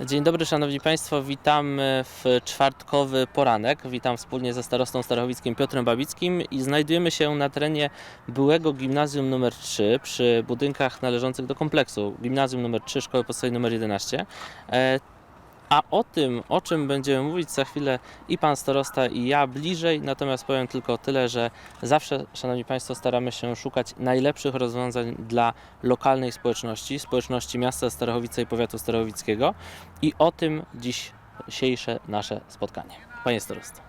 Dzień dobry Szanowni Państwo, witam w czwartkowy poranek. Witam wspólnie ze starostą starowickim Piotrem Babickim i znajdujemy się na terenie byłego gimnazjum nr 3 przy budynkach należących do kompleksu gimnazjum nr 3 Szkoły Podstawowej nr 11. A o tym, o czym będziemy mówić za chwilę i pan starosta i ja bliżej, natomiast powiem tylko tyle, że zawsze, Szanowni Państwo, staramy się szukać najlepszych rozwiązań dla lokalnej społeczności, społeczności miasta Starachowice i powiatu starachowickiego i o tym dzisiejsze nasze spotkanie. Panie starosto.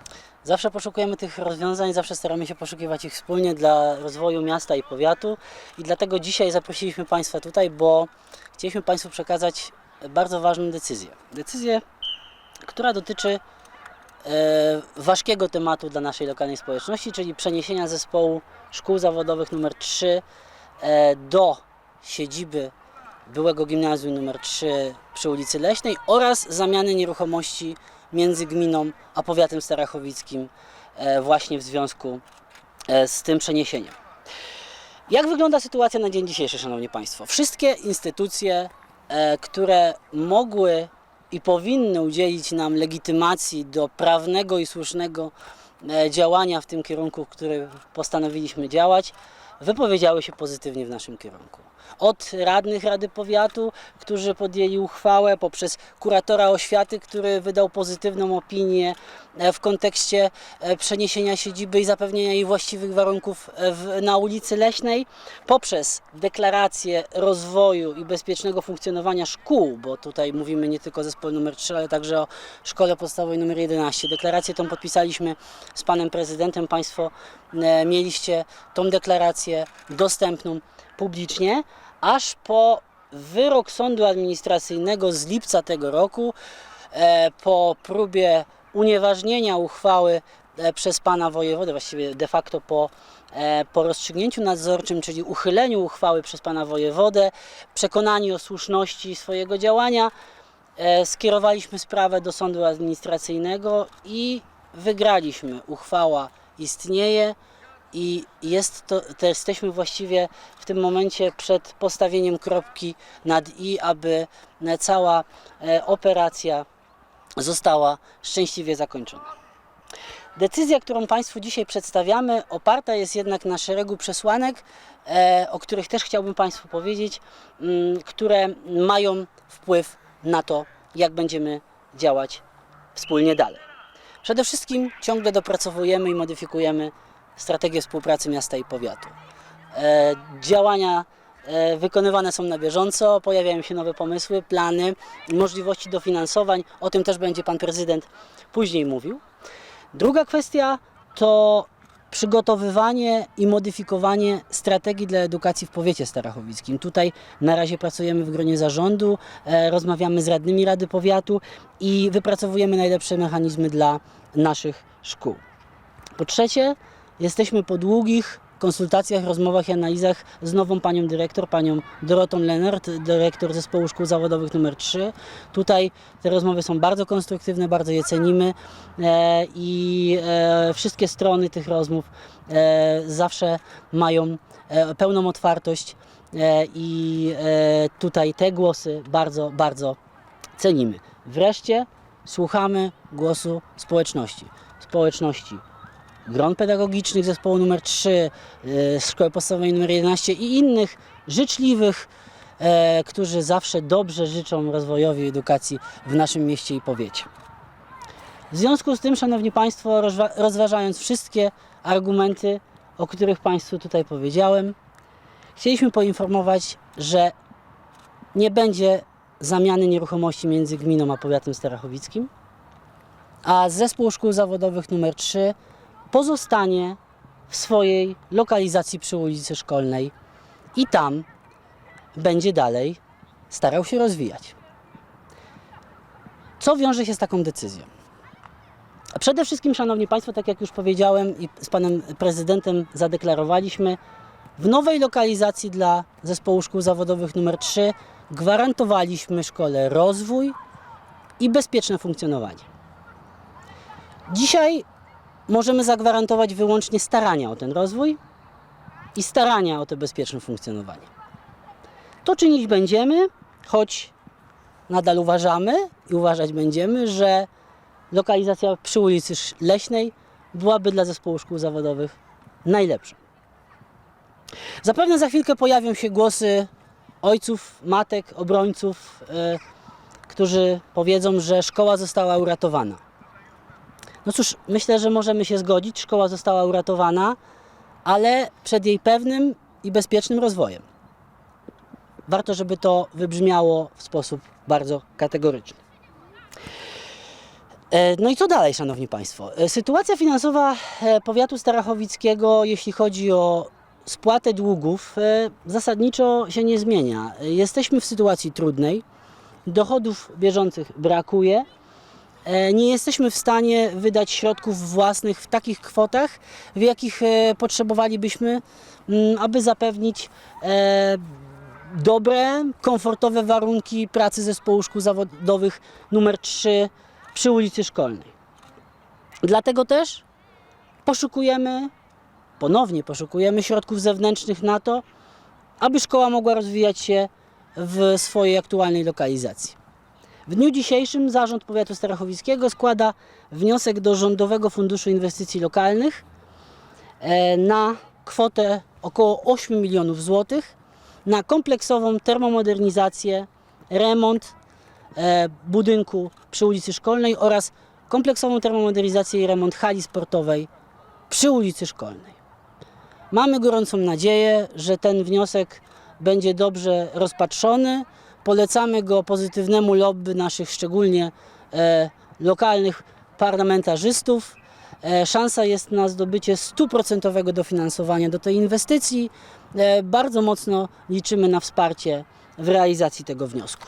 Zawsze poszukujemy tych rozwiązań, zawsze staramy się poszukiwać ich wspólnie dla rozwoju miasta i powiatu i dlatego dzisiaj zaprosiliśmy Państwa tutaj, bo chcieliśmy Państwu przekazać bardzo ważną decyzję. Decyzję, która dotyczy e, ważkiego tematu dla naszej lokalnej społeczności, czyli przeniesienia zespołu szkół zawodowych nr 3 e, do siedziby byłego gimnazjum nr 3 przy ulicy Leśnej oraz zamiany nieruchomości między gminą a powiatem starachowickim e, właśnie w związku z tym przeniesieniem. Jak wygląda sytuacja na dzień dzisiejszy, Szanowni Państwo? Wszystkie instytucje, które mogły i powinny udzielić nam legitymacji do prawnego i słusznego e, działania w tym kierunku, w którym postanowiliśmy działać, wypowiedziały się pozytywnie w naszym kierunku. Od radnych Rady Powiatu, którzy podjęli uchwałę, poprzez kuratora oświaty, który wydał pozytywną opinię e, w kontekście e, przeniesienia siedziby i zapewnienia jej właściwych warunków e, na ulicy Leśnej, poprzez deklarację rozwoju i bezpiecznego funkcjonowania szkół, bo tutaj mówimy nie tylko o zespole numer 3, ale także o szkole podstawowej numer 11. Deklarację tą podpisaliśmy z panem prezydentem. Państwo mieliście tą deklarację dostępną publicznie, aż po wyrok sądu administracyjnego z lipca tego roku, e, po próbie unieważnienia uchwały e, przez pana wojewodę, właściwie de facto po, e, po rozstrzygnięciu nadzorczym, czyli uchyleniu uchwały przez pana wojewodę, przekonani o słuszności swojego działania, skierowaliśmy sprawę do sądu administracyjnego i wygraliśmy. Uchwała istnieje i jest to, to jesteśmy właściwie w tym momencie przed postawieniem kropki nad i, aby e, cała e, operacja została szczęśliwie zakończona. Decyzja, którą Państwu dzisiaj przedstawiamy, oparta jest jednak na szeregu przesłanek, e, o których też chciałbym Państwu powiedzieć, mm, które mają wpływ na to, jak będziemy działać wspólnie dalej. Przede wszystkim ciągle dopracowujemy i modyfikujemy strategię współpracy miasta i powiatu. E, działania e, wykonywane są na bieżąco, pojawiają się nowe pomysły, plany, możliwości dofinansowań. O tym też będzie pan prezydent później mówił. Druga kwestia to przygotowywanie i modyfikowanie strategii dla edukacji w powiecie starachowickim. Tutaj na razie pracujemy w gronie zarządu, e, rozmawiamy z radnymi Rady Powiatu i wypracowujemy najlepsze mechanizmy dla naszych szkół. Po trzecie, jesteśmy po długich konsultacjach, rozmowach i analizach z nową panią dyrektor, panią Dorotą Lenart, dyrektor zespołu szkół zawodowych nr 3. Tutaj te rozmowy są bardzo konstruktywne, bardzo je cenimy e, i e, wszystkie strony tych rozmów e, zawsze mają pełną otwartość i tutaj te głosy bardzo, bardzo cenimy. Wreszcie słuchamy głosu społeczności. Społeczności gron pedagogicznych zespołu numer 3, e, Szkoły Podstawowej numer 11 i innych życzliwych, e, którzy zawsze dobrze życzą rozwojowi edukacji w naszym mieście i powiecie. W związku z tym, Szanowni Państwo, rozwa- rozważając wszystkie argumenty, o których Państwu tutaj powiedziałem, chcieliśmy poinformować, że nie będzie zamiany nieruchomości między gminą a powiatem starachowickim, a zespół szkół zawodowych numer 3 pozostanie w swojej lokalizacji przy ulicy Szkolnej i tam będzie dalej starał się rozwijać. Co wiąże się z taką decyzją? Przede wszystkim, Szanowni Państwo, tak jak już powiedziałem i z Panem Prezydentem zadeklarowaliśmy, w nowej lokalizacji dla zespołu szkół zawodowych numer 3 gwarantowaliśmy szkole rozwój i bezpieczne funkcjonowanie. Dzisiaj możemy zagwarantować wyłącznie starania o ten rozwój i starania o to bezpieczne funkcjonowanie. To czynić będziemy, choć nadal uważamy i uważać będziemy, że lokalizacja przy ulicy Leśnej byłaby dla zespołu szkół zawodowych najlepsza. Zapewne za chwilkę pojawią się głosy ojców, matek, obrońców, e, którzy powiedzą, że szkoła została uratowana. No cóż, myślę, że możemy się zgodzić, szkoła została uratowana, ale przed jej pewnym i bezpiecznym rozwojem. Warto, żeby to wybrzmiało w sposób bardzo kategoryczny. E, No i co dalej, Szanowni Państwo? E, Sytuacja finansowa e, powiatu starachowickiego, jeśli chodzi o spłatę długów, zasadniczo się nie zmienia. Jesteśmy w sytuacji trudnej, dochodów bieżących brakuje, nie jesteśmy w stanie wydać środków własnych w takich kwotach, w jakich e, potrzebowalibyśmy, mm, aby zapewnić e, dobre, komfortowe warunki pracy zespołu szkół zawodowych numer 3 przy ulicy Szkolnej. Dlatego też poszukujemy, ponownie poszukujemy środków zewnętrznych na to, aby szkoła mogła rozwijać się w swojej aktualnej lokalizacji. W dniu dzisiejszym Zarząd Powiatu Starachowickiego składa wniosek do Rządowego Funduszu Inwestycji Lokalnych e, na kwotę około 8 milionów złotych na kompleksową termomodernizację, remont e, budynku przy ulicy Szkolnej oraz kompleksową termomodernizację i remont hali sportowej przy ulicy Szkolnej. Mamy gorącą nadzieję, że ten wniosek będzie dobrze rozpatrzony. Polecamy go pozytywnemu lobby naszych szczególnie e, lokalnych parlamentarzystów. E, szansa jest na zdobycie stuprocentowego dofinansowania do tej inwestycji. E, bardzo mocno liczymy na wsparcie w realizacji tego wniosku.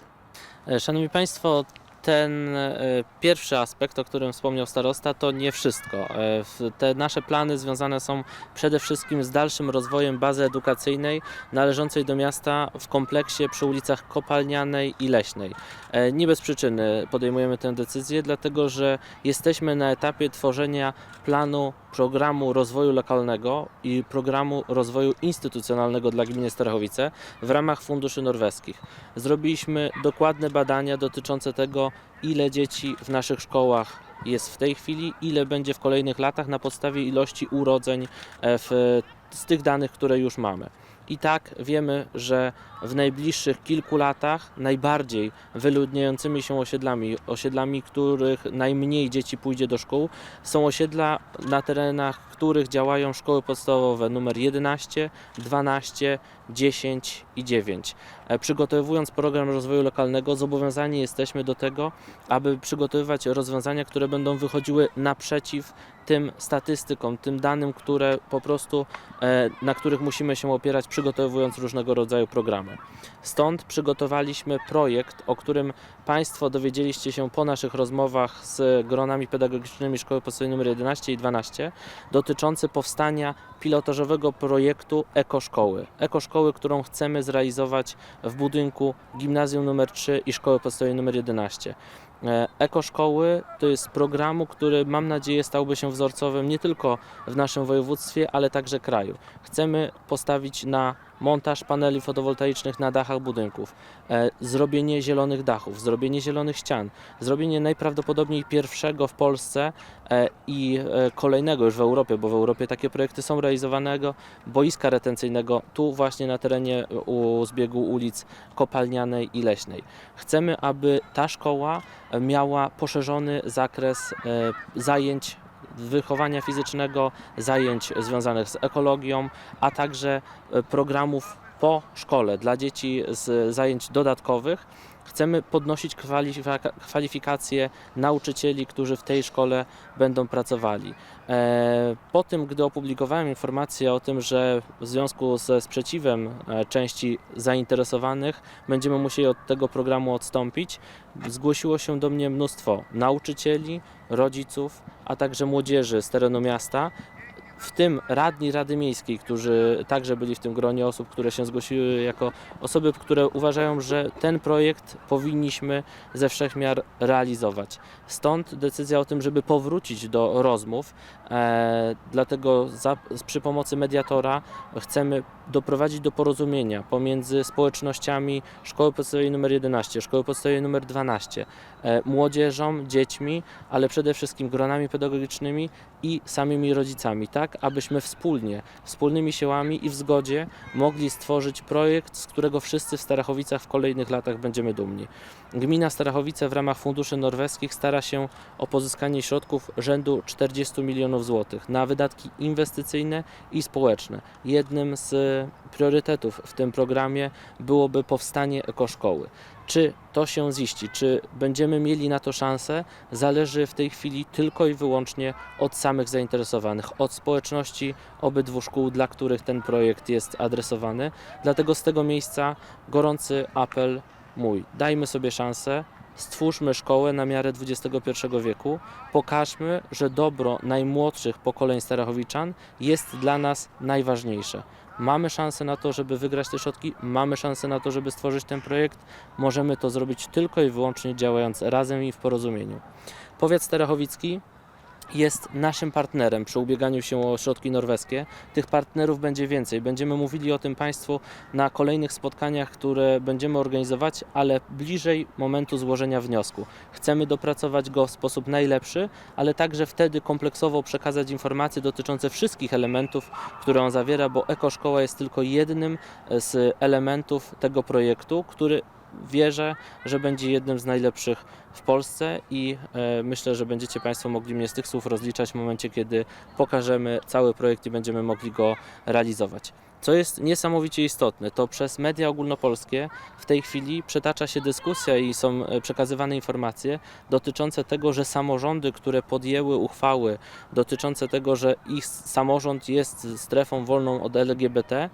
Szanowni Państwo, ten e, pierwszy aspekt, o którym wspomniał starosta, to nie wszystko. E, Te nasze plany związane są przede wszystkim z dalszym rozwojem bazy edukacyjnej należącej do miasta w kompleksie przy ulicach Kopalnianej i Leśnej. E, Nie bez przyczyny podejmujemy tę decyzję, dlatego że jesteśmy na etapie tworzenia planu programu rozwoju lokalnego i programu rozwoju instytucjonalnego dla gminy Starachowice w ramach funduszy norweskich. Zrobiliśmy dokładne badania dotyczące tego, ile dzieci w naszych szkołach jest w tej chwili, ile będzie w kolejnych latach na podstawie ilości urodzeń e, w, z tych danych, które już mamy. I tak wiemy, że w najbliższych kilku latach najbardziej wyludniającymi się osiedlami, osiedlami, których najmniej dzieci pójdzie do szkół, są osiedla na terenach, których działają szkoły podstawowe numer 11, 12, 10 i 9. E, Przygotowując program rozwoju lokalnego, zobowiązani jesteśmy do tego, aby przygotowywać rozwiązania, które będą wychodziły naprzeciw tym statystykom, tym danym, które po prostu, e, na których musimy się opierać, przygotowując różnego rodzaju programy. Stąd przygotowaliśmy projekt, o którym Państwo dowiedzieliście się po naszych rozmowach z gronami pedagogicznymi Szkoły Podstawowej nr 11 i 12, dotyczący powstania pilotażowego projektu Ekoszkoły. Ekoszkoły, którą chcemy zrealizować w budynku Gimnazjum nr 3 i Szkoły Podstawowej nr 11. E, Ekoszkoły to jest programu, który mam nadzieję stałby się wzorcowym nie tylko w naszym województwie, ale także kraju. Chcemy postawić na montaż paneli fotowoltaicznych na dachach budynków, e, zrobienie zielonych dachów, zrobienie zielonych ścian, zrobienie najprawdopodobniej pierwszego w Polsce e, i e, kolejnego już w Europie, bo w Europie takie projekty są realizowanego, boiska retencyjnego tu właśnie na terenie u zbiegu ulic Kopalnianej i Leśnej. Chcemy, aby ta szkoła miała poszerzony zakres zajęć wychowania fizycznego, zajęć związanych z ekologią, a także e, programów po szkole dla dzieci z zajęć dodatkowych. Chcemy podnosić kwalifika- kwalifikacje nauczycieli, którzy w tej szkole będą pracowali. E, Po tym, gdy opublikowałem informację o tym, że w związku ze sprzeciwem e, części zainteresowanych będziemy musieli od tego programu odstąpić, zgłosiło się do mnie mnóstwo nauczycieli, rodziców, a także młodzieży z terenu miasta, w tym radni Rady Miejskiej, którzy także byli w tym gronie osób, które się zgłosiły jako osoby, które uważają, że ten projekt powinniśmy ze wszechmiar realizować. Stąd decyzja o tym, żeby powrócić do rozmów. E, dlatego za, przy pomocy mediatora chcemy doprowadzić do porozumienia pomiędzy społecznościami Szkoły Podstawowej nr 11, Szkoły Podstawowej nr 12, e, młodzieżą, dziećmi, ale przede wszystkim gronami pedagogicznymi i samymi rodzicami, tak abyśmy wspólnie, wspólnymi siłami i w zgodzie mogli stworzyć projekt, z którego wszyscy w Starachowicach w kolejnych latach będziemy dumni. Gmina Starachowice w ramach funduszy norweskich stara się o pozyskanie środków rzędu 40 milionów złotych na wydatki inwestycyjne i społeczne. Jednym z priorytetów w tym programie byłoby powstanie ekoszkoły. Czy to się ziści, czy będziemy mieli na to szansę, zależy w tej chwili tylko i wyłącznie od samych zainteresowanych, od społeczności obydwu szkół, dla których ten projekt jest adresowany. Dlatego z tego miejsca gorący apel mój. Dajmy sobie szansę, stwórzmy szkołę na miarę XXI wieku, pokażmy, że dobro najmłodszych pokoleń Starachowiczan jest dla nas najważniejsze. Mamy szansę na to, żeby wygrać te środki, mamy szansę na to, żeby stworzyć ten projekt. Możemy to zrobić tylko i wyłącznie działając razem i w porozumieniu. Powiat starachowicki jest naszym partnerem przy ubieganiu się o środki norweskie. Tych partnerów będzie więcej. Będziemy mówili o tym Państwu na kolejnych spotkaniach, które będziemy organizować, ale bliżej momentu złożenia wniosku. Chcemy dopracować go w sposób najlepszy, ale także wtedy kompleksowo przekazać informacje dotyczące wszystkich elementów, które on zawiera, bo ekoszkoła jest tylko jednym z elementów tego projektu, który wierzę, że będzie jednym z najlepszych w Polsce i e, myślę, że będziecie Państwo mogli mnie z tych słów rozliczać w momencie, kiedy pokażemy cały projekt i będziemy mogli go realizować. Co jest niesamowicie istotne, to przez media ogólnopolskie w tej chwili przetacza się dyskusja i są e, przekazywane informacje dotyczące tego, że samorządy, które podjęły uchwały dotyczące tego, że ich samorząd jest strefą wolną od LGBT,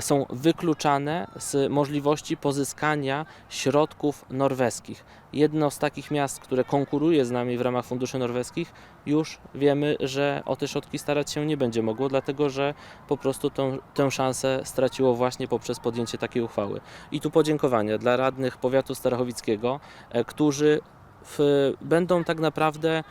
są wykluczane z możliwości pozyskania środków norweskich. Jedno z takich miast, które konkuruje z nami w ramach funduszy norweskich, już wiemy, że o te środki starać się nie będzie mogło, dlatego że po prostu tą, tę szansę straciło właśnie poprzez podjęcie takiej uchwały. I tu podziękowania dla radnych powiatu starachowickiego, e, którzy w, będą tak naprawdę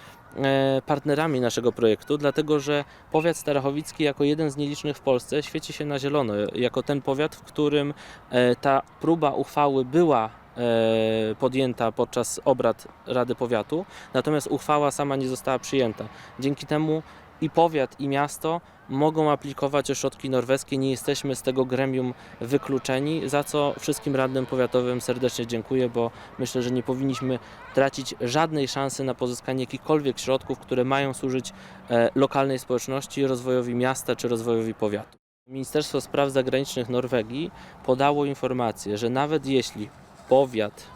partnerami naszego projektu, dlatego że powiat starachowicki jako jeden z nielicznych w Polsce świeci się na zielono, jako ten powiat, w którym e, ta próba uchwały była e, podjęta podczas obrad Rady Powiatu, natomiast uchwała sama nie została przyjęta. Dzięki temu i powiat, i miasto mogą aplikować o środki norweskie. Nie jesteśmy z tego gremium wykluczeni, za co wszystkim radnym powiatowym serdecznie dziękuję, bo myślę, że nie powinniśmy tracić żadnej szansy na pozyskanie jakichkolwiek środków, które mają służyć e, lokalnej społeczności, rozwojowi miasta czy rozwojowi powiatu. Ministerstwo Spraw Zagranicznych Norwegii podało informację, że nawet jeśli powiat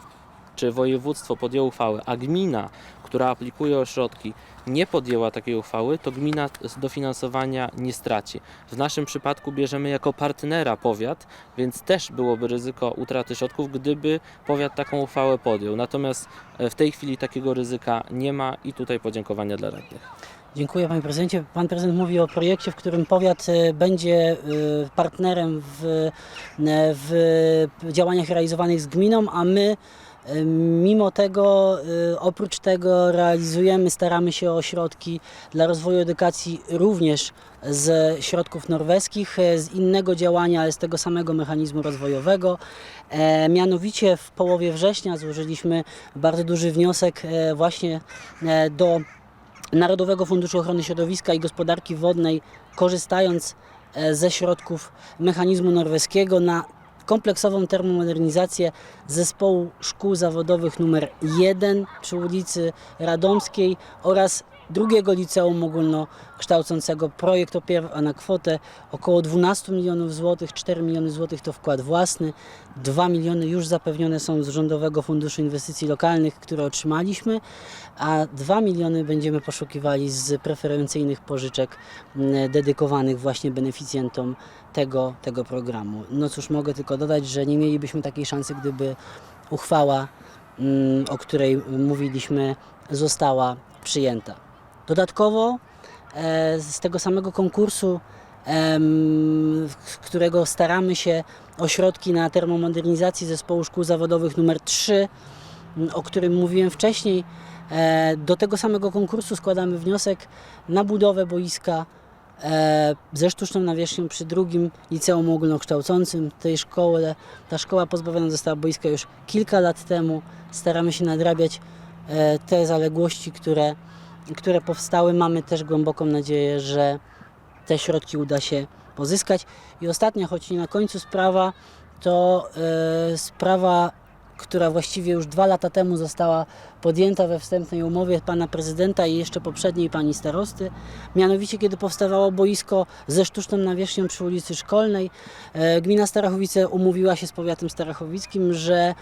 czy województwo podjęło uchwałę, a gmina, która aplikuje o środki, nie podjęła takiej uchwały, to gmina dofinansowania nie straci. W naszym przypadku bierzemy jako partnera powiat, więc też byłoby ryzyko utraty środków, gdyby powiat taką uchwałę podjął. Natomiast e, w tej chwili takiego ryzyka nie ma i tutaj podziękowania dla radnych. Dziękuję Panie Prezydencie. Pan Prezydent mówi o projekcie, w którym powiat e, będzie e, partnerem w, w działaniach realizowanych z gminą, a my mimo tego, e, oprócz tego realizujemy, staramy się o środki dla rozwoju edukacji również z środków norweskich, e, z innego działania, ale z tego samego mechanizmu rozwojowego. E, Mianowicie w połowie września złożyliśmy bardzo duży wniosek e, właśnie do Narodowego Funduszu Ochrony Środowiska i Gospodarki Wodnej, korzystając ze środków mechanizmu norweskiego na kompleksową termomodernizację zespołu szkół zawodowych numer 1 przy ulicy Radomskiej oraz drugiego liceum ogólnokształcącego. Projekt opiera na kwotę około 12 milionów złotych, 4 miliony złotych to wkład własny, 2 miliony już zapewnione są z Rządowego Funduszu Inwestycji Lokalnych, które otrzymaliśmy, a 2 miliony będziemy poszukiwali z preferencyjnych pożyczek dedykowanych właśnie beneficjentom tego, tego programu. No cóż, mogę tylko dodać, że nie mielibyśmy takiej szansy, gdyby uchwała, o której mówiliśmy, została przyjęta. Dodatkowo e, z tego samego konkursu, w którego staramy się o środki na termomodernizację zespołu szkół zawodowych numer 3, m, o którym mówiłem wcześniej. E, Do tego samego konkursu składamy wniosek na budowę boiska e, ze sztuczną nawierzchnią przy drugim liceum ogólnokształcącym tej szkoły. Ta szkoła pozbawiona została boiska już kilka lat temu. Staramy się nadrabiać te zaległości, które, które powstały. Mamy też głęboką nadzieję, że te środki uda się pozyskać. I ostatnia, choć nie na końcu sprawa, to e, sprawa, która właściwie już dwa lata temu została podjęta we wstępnej umowie pana prezydenta i jeszcze poprzedniej pani starosty. Mianowicie, kiedy powstawało boisko ze sztuczną nawierzchnią przy ulicy Szkolnej, e, gmina Starachowice umówiła się z powiatem starachowickim, że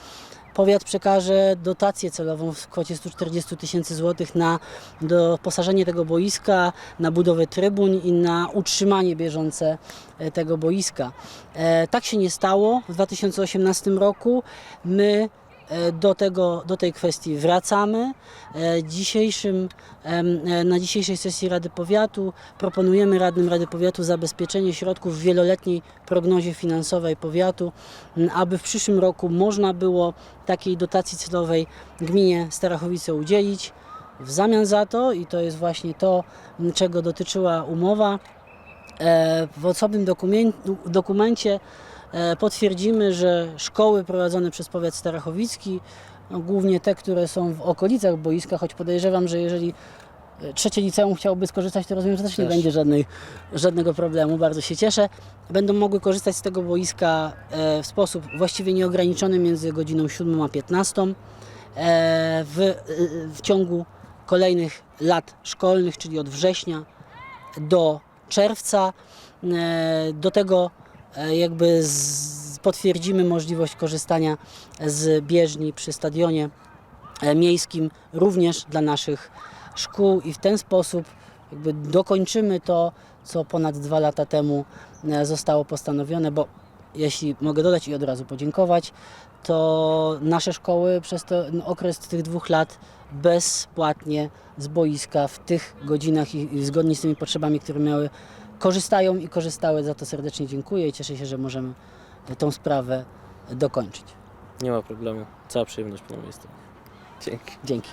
powiat przekaże dotację celową w kwocie 140 tysięcy złotych na doposażenie tego boiska, na budowę trybun i na utrzymanie bieżące e, tego boiska. E, Tak się nie stało w 2018 roku. My do, tego, do tej kwestii wracamy. E, Dzisiejszym, e, na dzisiejszej sesji Rady Powiatu proponujemy radnym Rady Powiatu zabezpieczenie środków w wieloletniej prognozie finansowej powiatu, aby w przyszłym roku można było takiej dotacji celowej gminie Starachowice udzielić. W zamian za to, i to jest właśnie to, czego dotyczyła umowa, e, w osobnym dokumen- dokumencie e, potwierdzimy, że szkoły prowadzone przez powiat starachowicki, no głównie te, które są w okolicach boiska, choć podejrzewam, że jeżeli e, trzecie liceum chciałoby skorzystać, to rozumiem, że też nie Też. będzie żadnej, żadnego problemu. Bardzo się cieszę. Będą mogły korzystać z tego boiska e, w sposób właściwie nieograniczony między godziną 7 a 15 e, w, e, w ciągu kolejnych lat szkolnych, czyli od września do czerwca. E, Do tego e, jakby z, potwierdzimy możliwość korzystania z bieżni przy stadionie e, miejskim również dla naszych szkół i w ten sposób jakby dokończymy to, co ponad dwa lata temu e, zostało postanowione, bo jeśli mogę dodać i od razu podziękować, to nasze szkoły przez ten okres tych dwóch lat bezpłatnie z boiska w tych godzinach i zgodnie z tymi potrzebami, które miały, korzystają i korzystały. Za to serdecznie dziękuję i cieszę się, że możemy tą sprawę dokończyć. Nie ma problemu. Cała przyjemność po mojej stronie. Dzięki. Dzięki.